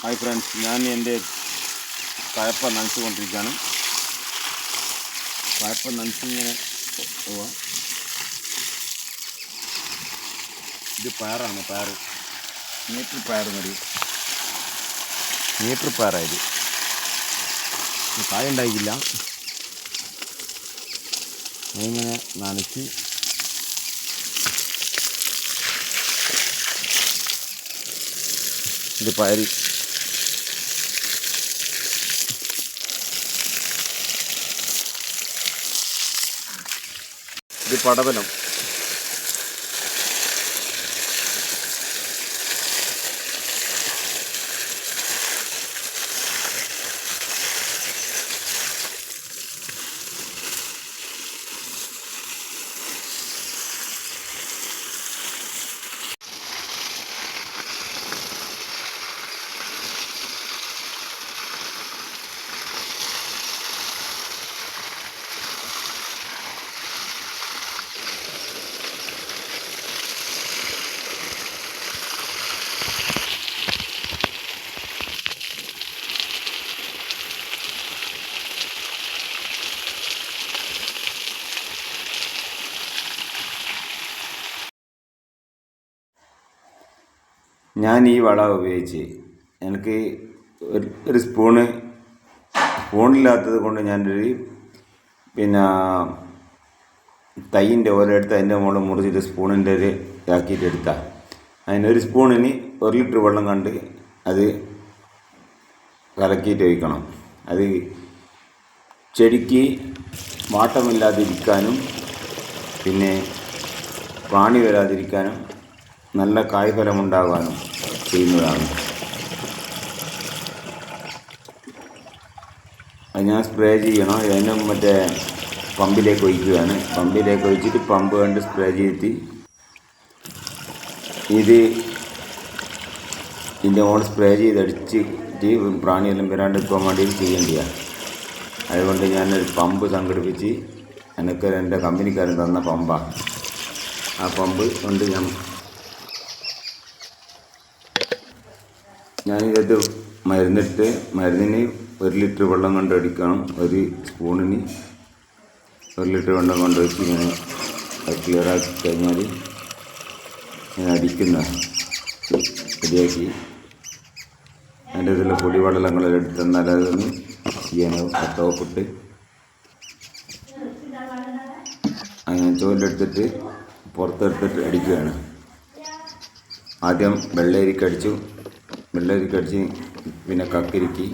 Hi friends ഞാൻ എന്റെ കയപ്പ നനച്ചുകൊണ്ടിരിക്കുകയാണ്. കയപ്പ നനച്ചിങ്ങനെ പോവാം. ഇത് പയറാണ് പയർ മീറ്റർ പയർ മതി. മീറ്റർ പയറായത് കായ ഉണ്ടായിക്കില്ല. ഇങ്ങനെ നനച്ച് ഇത് പയർ പടവലം ഞാൻ ഈ വള ഉപയോഗിച്ച് എനിക്ക് ഒരു ഒരു സ്പൂണ് സ്പൂണില്ലാത്തത് കൊണ്ട് ഞാനൊരു പിന്നെ തൈന്റെ ഓല എടുത്ത് അതിന്റെ മുകളിൽ മുറിച്ചിട്ട് സ്പൂണിന്റെ ഒരു ഇതാക്കിയിട്ട് എടുത്താൽ അതിനൊരു സ്പൂണിന് ഒരു ലിറ്റർ വെള്ളം കണ്ട് അത് കലക്കിയിട്ട് ഒഴിക്കണം. അത് ചെടിക്ക് മാട്ടമില്ലാതിരിക്കാനും പിന്നെ പ്രാണി വരാതിരിക്കാനും നല്ല കായ്ഫലമുണ്ടാകാനും ചെയ്യുന്നതാണ്. അത് ഞാൻ സ്പ്രേ ചെയ്യണം. അതിന് മറ്റേ പമ്പിലേക്ക് ഒഴിക്കുകയാണ്. പമ്പിലേക്ക് ഒഴിച്ചിട്ട് പമ്പ് കണ്ട് സ്പ്രേ ചെയ്തിട്ട് ഇത് ഇതിന്റെ മോൾ സ്പ്രേ ചെയ്തടിച്ചിട്ട് പ്രാണിയെല്ലാം വരാണ്ട് വരാണ്ടിരിക്കാൻ വേണ്ടി ചെയ്യേണ്ടതാണ് അതുകൊണ്ട് ഞാനൊരു പമ്പ് സംഘടിപ്പിച്ച് എനിക്ക് എന്റെ കമ്പനിക്കാരൻ തന്ന പമ്പാണ് ആ പമ്പ് കൊണ്ട് ഞാൻ ഞാനിത് മരുന്നിട്ട് മരുന്നിന് ഒരു ലിറ്റർ വെള്ളം കൊണ്ട് അടിക്കണം. ഒരു സ്പൂണിന് ഒരു ലിറ്റർ വെള്ളം കൊണ്ട് വെച്ച് ഇങ്ങനെ അത് ക്ലിയറാക്കി കഴിഞ്ഞാൽ ഞാൻ അടിക്കുന്ന ശരിയാക്കി. അതിന്റെ ഇതിലുള്ള പൊടിവെള്ളങ്ങളെല്ലാം എടുത്ത് എന്നാൽ അതൊന്ന് ചെയ്യാനാവും പത്തോപ്പിട്ട് അങ്ങനെ ചോലെടുത്തിട്ട് പുറത്തെടുത്തിട്ട് അടിക്കുകയാണ്. ആദ്യം വെള്ളരിക്ക് അടിച്ചു വെള്ളരിക്ക് അടിച്ച് പിന്നെ കക്കരിക്ക്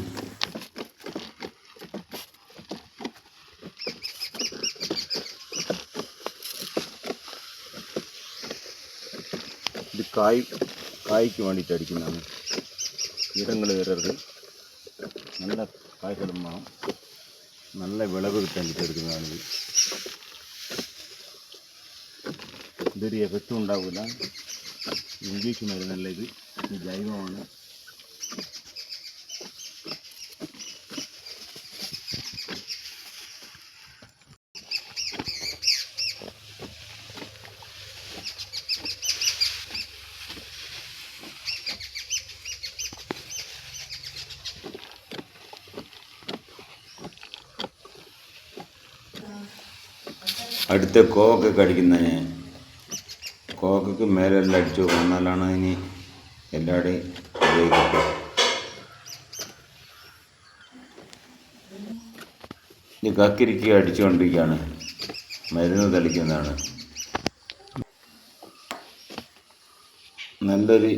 ഇത് കായ് കായ്ക്ക് വേണ്ടിയിട്ട് അടിക്കുന്നതാണ് കീടങ്ങൾ കയറരുത് നല്ല കായ്ഫലം വേണം നല്ല വിളവ് കിട്ടാൻ വേണ്ടിയിട്ട് എടുക്കുന്നതാണിത് ഇതൊരു എഫക്റ്റും ഉണ്ടാവില്ല ഇംഗ്ലീഷ് മരുന്നല്ല ഇത് ഇത് ജൈവമാണ് അടുത്ത കോക്ക് കടിക്കുന്നതിന് കോക്കക്ക് മേലെല്ലാം അടിച്ചു വന്നാലാണ് എന്നാലാണ് ഇനി എല്ലാവരുടെയും ഉപയോഗിക്കട്ടെ ഇനി കക്കിരിക്കുക അടിച്ചുകൊണ്ടിരിക്കുകയാണ്. മരുന്ന് തളിക്കുന്നതാണ്. നല്ലൊരു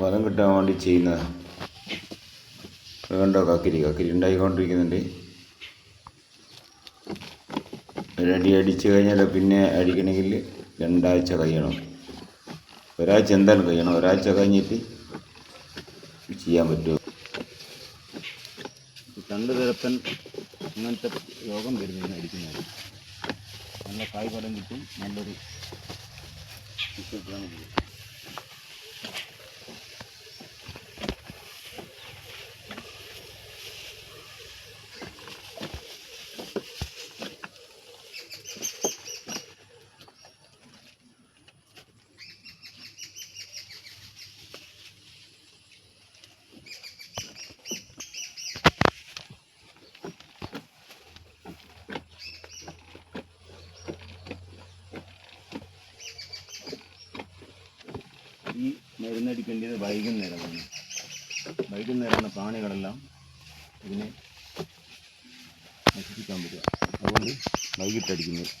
ഫലം കിട്ടാൻ വേണ്ടി ചെയ്യുന്നതാണ് കണ്ടോ കക്കിരി? കക്കിരി ഉണ്ടായിക്കൊണ്ടിരിക്കുന്നുണ്ട്. ഒരടി അടിച്ച് കഴിഞ്ഞാൽ പിന്നെ അടിക്കണമെങ്കിൽ രണ്ടാഴ്ച കഴിയണം. ഒരാഴ്ച എന്തായാലും കഴിയണം. ഒരാഴ്ച കഴിഞ്ഞിട്ട് ചെയ്യാൻ പറ്റുമോ? തണ്ട് തിരപ്പൻ അങ്ങനത്തെ രോഗം വരുന്നതിന് അടിക്കുന്നത് നല്ല കായ്ഫലം കിട്ടും നല്ലൊരു ഇത്. മരുന്നടിക്കേണ്ടത് വൈകുന്നേരമാണ് വൈകുന്നേരമാണ് പ്രാണികളെല്ലാം ഇതിനെ നശിപ്പിക്കാൻ പറ്റുക അതുകൊണ്ട് വൈകിട്ടടിക്കുന്നത്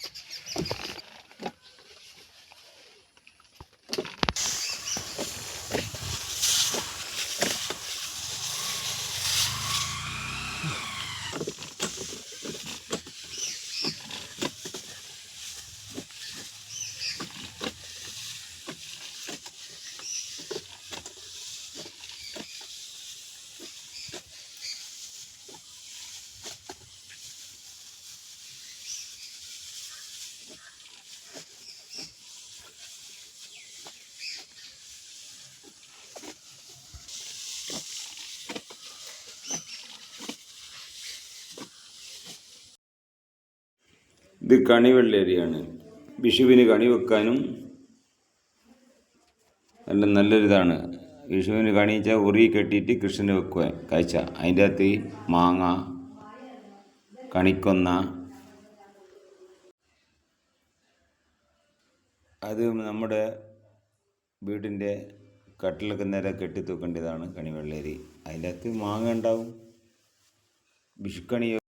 ഇത് കണിവെള്ളരിയാണ്. വിഷുവിന് കണി വെക്കാനും നല്ല നല്ലൊരിതാണ്. വിഷുവിന് കണിച്ച ഉറി കെട്ടിയിട്ട് കൃഷ്ണന് വെക്കുക. കാഴ്ച. അതിന്റെ അകത്ത് മാങ്ങ കണിക്കൊന്ന. അത് നമ്മുടെ വീടിന്റെ കട്ടിലൊക്കെ നേരെ കെട്ടിത്തൂക്കേണ്ടതാണ് കണിവെള്ളേരി. അതിന്റെ അകത്ത് മാങ്ങ ഉണ്ടാവും. വിഷുക്കണി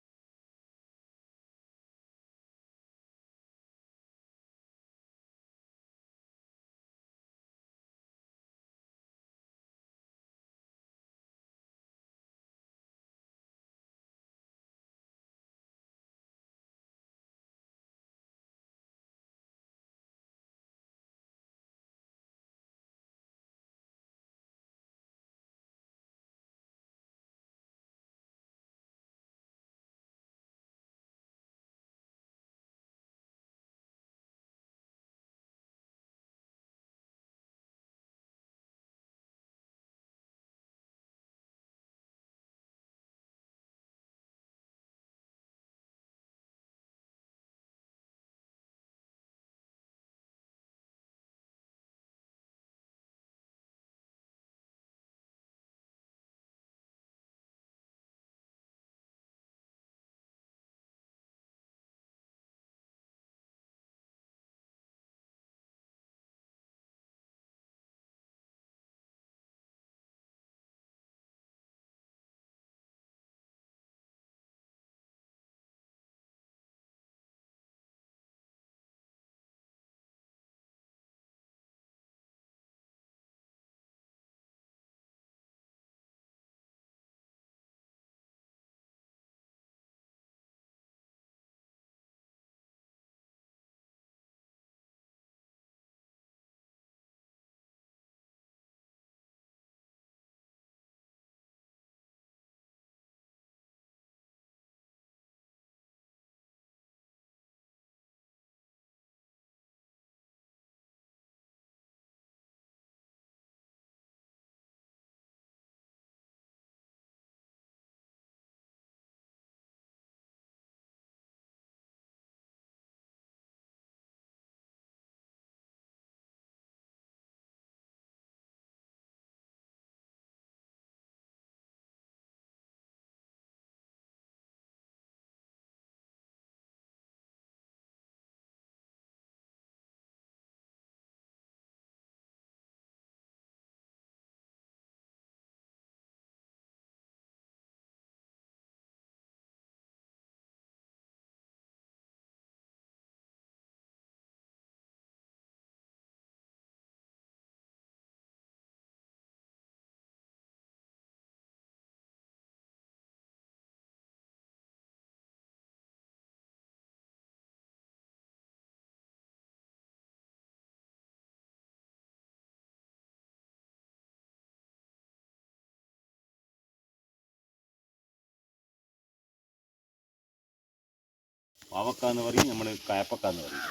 പാവക്ക എന്ന് പറയും നമ്മൾ കായപ്പക്ക എന്ന് പറയും.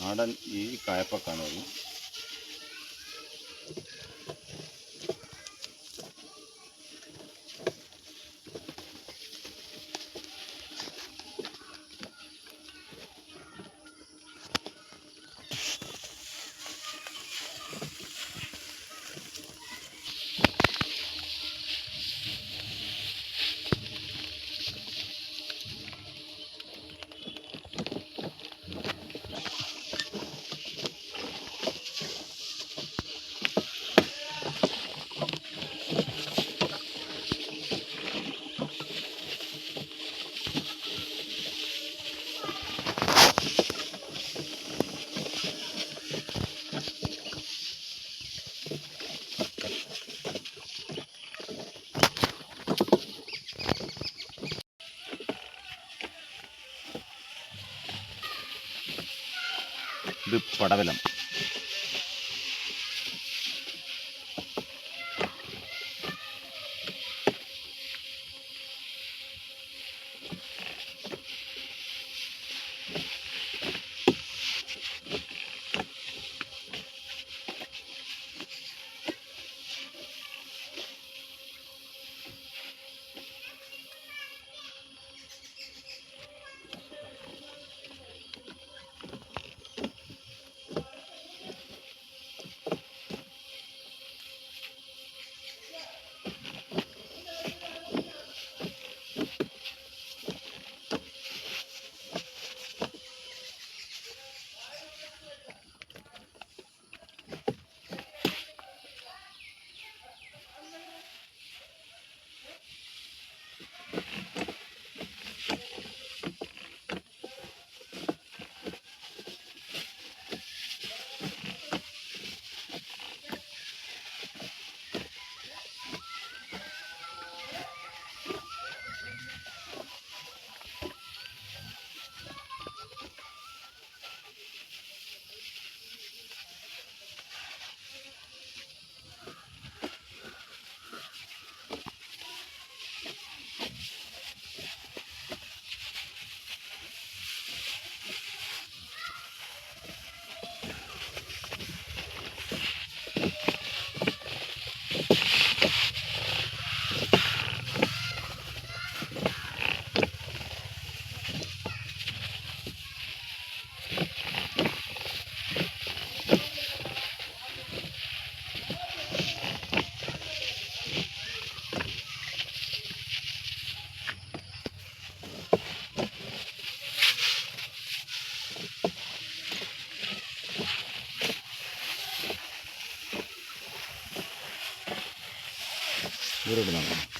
നാടൻ ഈ കായപ്പക്ക എന്ന് പറയും. പടവലം ブログなの。